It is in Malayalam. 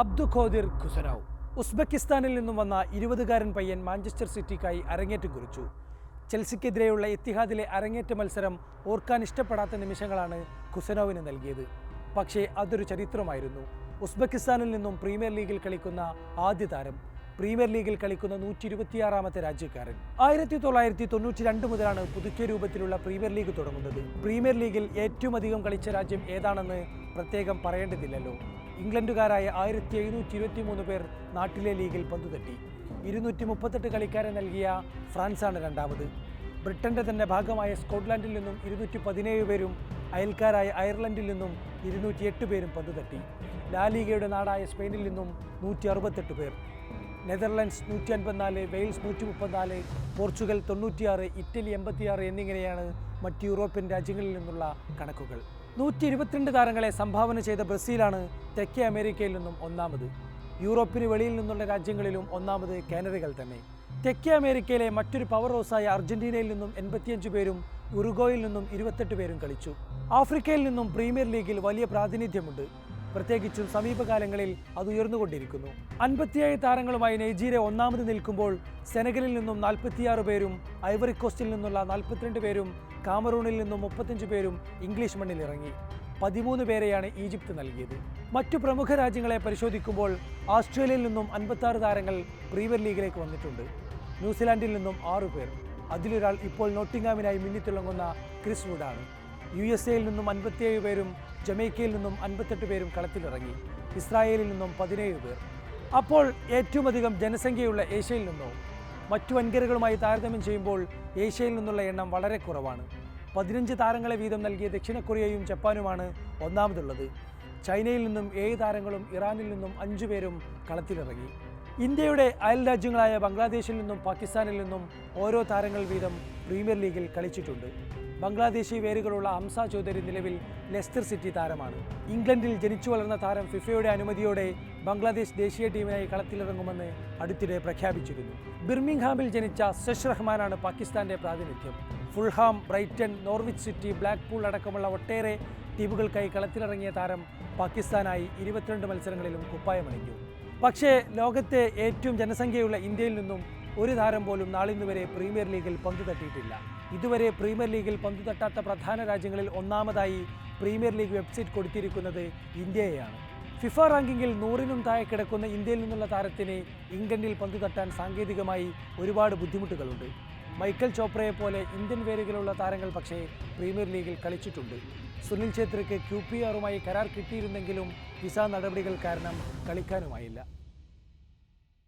അബ്ദു ഖോദിർ ഖുസരാവ് ഉസ്ബെക്കിസ്ഥാനിൽ നിന്നും വന്ന ഇരുപതുകാരൻ പയ്യൻ മാഞ്ചസ്റ്റർ സിറ്റിക്കായി അരങ്ങേറ്റം കുറിച്ചു. ചെൽസിക്കെതിരെയുള്ള എത്തിഹാദിലെ അരങ്ങേറ്റ മത്സരം ഓർക്കാൻ ഇഷ്ടപ്പെടാത്ത നിമിഷങ്ങളാണ് ഖുസനോവിന് നൽകിയത്. പക്ഷേ അതൊരു ചരിത്രമായിരുന്നു. ഉസ്ബെക്കിസ്ഥാനിൽ നിന്നും പ്രീമിയർ ലീഗിൽ കളിക്കുന്ന ആദ്യ താരം പ്രീമിയർ ലീഗിൽ കളിക്കുന്ന നൂറ്റി ഇരുപത്തിയാറാമത്തെ രാജ്യക്കാരൻ. ആയിരത്തി തൊള്ളായിരത്തി തൊണ്ണൂറ്റി രണ്ട് മുതലാണ് പുതുക്കിയ രൂപത്തിലുള്ള പ്രീമിയർ ലീഗ് തുടങ്ങുന്നത്. പ്രീമിയർ ലീഗിൽ ഏറ്റവും അധികം കളിച്ച രാജ്യം ഏതാണെന്ന് പ്രത്യേകം പറയേണ്ടതില്ലല്ലോ. ഇംഗ്ലണ്ടുകാരായ ആയിരത്തി എഴുന്നൂറ്റി ഇരുപത്തി മൂന്ന് പേർ നാട്ടിലെ ലീഗിൽ പന്തുതട്ടി. ഇരുന്നൂറ്റി മുപ്പത്തെട്ട് കളിക്കാരെ നൽകിയ ഫ്രാൻസാണ് രണ്ടാമത്. ബ്രിട്ടന്റെ തന്നെ ഭാഗമായ സ്കോട്ട്ലാൻഡിൽ നിന്നും ഇരുന്നൂറ്റി പതിനേഴ് പേരും അയൽക്കാരായ അയർലൻഡിൽ നിന്നും ഇരുന്നൂറ്റി എട്ട് പേരും പന്തുതട്ടി. ലാലീഗയുടെ നാടായ സ്പെയിനിൽ നിന്നും നൂറ്റി അറുപത്തെട്ട് പേർ. നെതർലൻഡ്സ് നൂറ്റി അൻപത്തിനാല് വെയിൽസ് നൂറ്റി മുപ്പത്തിനാല് പോർച്ചുഗൽ തൊണ്ണൂറ്റിയാറ് ഇറ്റലി എൺപത്തിയാറ് എന്നിങ്ങനെയാണ് മറ്റ് യൂറോപ്യൻ രാജ്യങ്ങളിൽ നിന്നുള്ള കണക്കുകൾ. നൂറ്റി ഇരുപത്തിരണ്ട് താരങ്ങളെ സംഭാവന ചെയ്ത ബ്രസീലാണ് തെക്കേ അമേരിക്കയിൽ നിന്നും ഒന്നാമത്. യൂറോപ്പിന് വെളിയിൽ നിന്നുള്ള രാജ്യങ്ങളിലും ഒന്നാമത് കാനറികൾ തന്നെ. തെക്കേ അമേരിക്കയിലെ മറ്റൊരു പവർ ഹൗസായ അർജന്റീനയിൽ നിന്നും എൺപത്തിയഞ്ച് പേരും ഉറുഗോയിൽ നിന്നും ഇരുപത്തെട്ട് പേരും കളിച്ചു. ആഫ്രിക്കയിൽ നിന്നും പ്രീമിയർ ലീഗിൽ വലിയ പ്രാതിനിധ്യമുണ്ട്. പ്രത്യേകിച്ചും സമീപകാലങ്ങളിൽ അത് ഉയർന്നുകൊണ്ടിരിക്കുന്നു. അൻപത്തിയേഴ് താരങ്ങളുമായി നൈജീരിയ ഒന്നാമത് നിൽക്കുമ്പോൾ സെനഗലിൽ നിന്നും നാൽപ്പത്തിയാറ് പേരും ഐവറി കോസ്റ്റിൽ നിന്നുള്ള നാൽപ്പത്തിരണ്ട് പേരും കാമറൂണിൽ നിന്നും മുപ്പത്തഞ്ച് പേരും ഇംഗ്ലീഷ് മണ്ണിൽ ഇറങ്ങി. പതിമൂന്ന് പേരെയാണ് ഈജിപ്ത് നൽകിയത്. മറ്റു പ്രമുഖ രാജ്യങ്ങളെ പരിശോധിക്കുമ്പോൾ ഓസ്ട്രേലിയയിൽ നിന്നും അൻപത്താറ് താരങ്ങൾ പ്രീമിയർ ലീഗിലേക്ക് വന്നിട്ടുണ്ട്. ന്യൂസിലാൻഡിൽ നിന്നും ആറു പേർ. അതിലൊരാൾ ഇപ്പോൾ നോട്ടിംഗാമിനായി മിന്നിത്തിളങ്ങുന്ന ക്രിസ് വുഡാണ്. യു എസ് എയിൽ നിന്നും അൻപത്തിയേഴ് പേരും ജമൈക്കയിൽ നിന്നും അൻപത്തെട്ട് പേരും കളത്തിലിറങ്ങി. ഇസ്രായേലിൽ നിന്നും പതിനേഴ് പേർ. അപ്പോൾ ഏറ്റവും അധികം ജനസംഖ്യയുള്ള ഏഷ്യയിൽ നിന്നോ മറ്റു വൻകരകളുമായി താരതമ്യം ചെയ്യുമ്പോൾ ഏഷ്യയിൽ നിന്നുള്ള എണ്ണം വളരെ കുറവാണ്. പതിനഞ്ച് താരങ്ങളെ വീതം നൽകിയ ദക്ഷിണ കൊറിയയും ജപ്പാനുമാണ് ഒന്നാമതുള്ളത്. ചൈനയിൽ നിന്നും ഏഴ് താരങ്ങളും ഇറാനിൽ നിന്നും അഞ്ചു പേരും കളത്തിലിറങ്ങി. ഇന്ത്യയുടെ അയൽ രാജ്യങ്ങളായ ബംഗ്ലാദേശിൽ നിന്നും പാകിസ്ഥാനിൽ നിന്നും ഓരോ താരങ്ങൾ വീതം പ്രീമിയർ ലീഗിൽ കളിച്ചിട്ടുണ്ട്. ബംഗ്ലാദേശി വേരുകളുള്ള ഹംസ ചൗധരി നിലവിൽ ലെസ്റ്റർ സിറ്റി താരമാണ്. ഇംഗ്ലണ്ടിൽ ജനിച്ചു വളർന്ന താരം ഫിഫയുടെ അനുമതിയോടെ ബംഗ്ലാദേശ് ദേശീയ ടീമിനായി കളത്തിലിറങ്ങുമെന്ന് അടുത്തിടെ പ്രഖ്യാപിച്ചിരുന്നു. ബിർമിംഗ്ഹാമിൽ ജനിച്ച സഷ് റഹ്മാനാണ് പാകിസ്ഥാന്റെ പ്രാതിനിധ്യം. Fulham Brighton Norwich City Blackpool അടക്കമുള്ള ഒട്ടേറെ ടീമുകൾക്കായി കളത്തിലിറങ്ങിയ താരം പാകിസ്ഥാനായി ഇരുപത്തിരണ്ട് മത്സരങ്ങളിലും കുപ്പായമണിഞ്ഞു. പക്ഷേ ലോകത്തെ ഏറ്റവും ജനസംഖ്യയുള്ള ഇന്ത്യയിൽ നിന്നും ഒരു താരം പോലും നാളിന്നുവരെ പ്രീമിയർ ലീഗിൽ പങ്കു തട്ടിയിട്ടില്ല ഇതുവരെ പ്രീമിയർ ലീഗിൽ പന്തു തട്ടാത്ത പ്രധാന രാജ്യങ്ങളിൽ ഒന്നാമതായി പ്രീമിയർ ലീഗ് വെബ്സൈറ്റ് കൊടുത്തിരിക്കുന്നത് ഇന്ത്യയെയാണ്. ഫിഫ റാങ്കിങ്ങിൽ നൂറിനും താഴെ കിടക്കുന്ന ഇന്ത്യയിൽ നിന്നുള്ള താരത്തിന് ഇംഗ്ലണ്ടിൽ പന്തു തട്ടാൻ സാങ്കേതികമായി ഒരുപാട് ബുദ്ധിമുട്ടുകളുണ്ട്. മൈക്കൽ ചോപ്രയെ പോലെ ഇന്ത്യൻ വേരുകളുള്ള താരങ്ങൾ പക്ഷേ പ്രീമിയർ ലീഗിൽ കളിച്ചിട്ടുണ്ട്. സുനിൽ ഛേത്രിക്ക് ക്യു പി ആറുമായി കരാർ കിട്ടിയിരുന്നെങ്കിലും വിസ നടപടികൾ കാരണം കളിക്കാനുമായില്ല.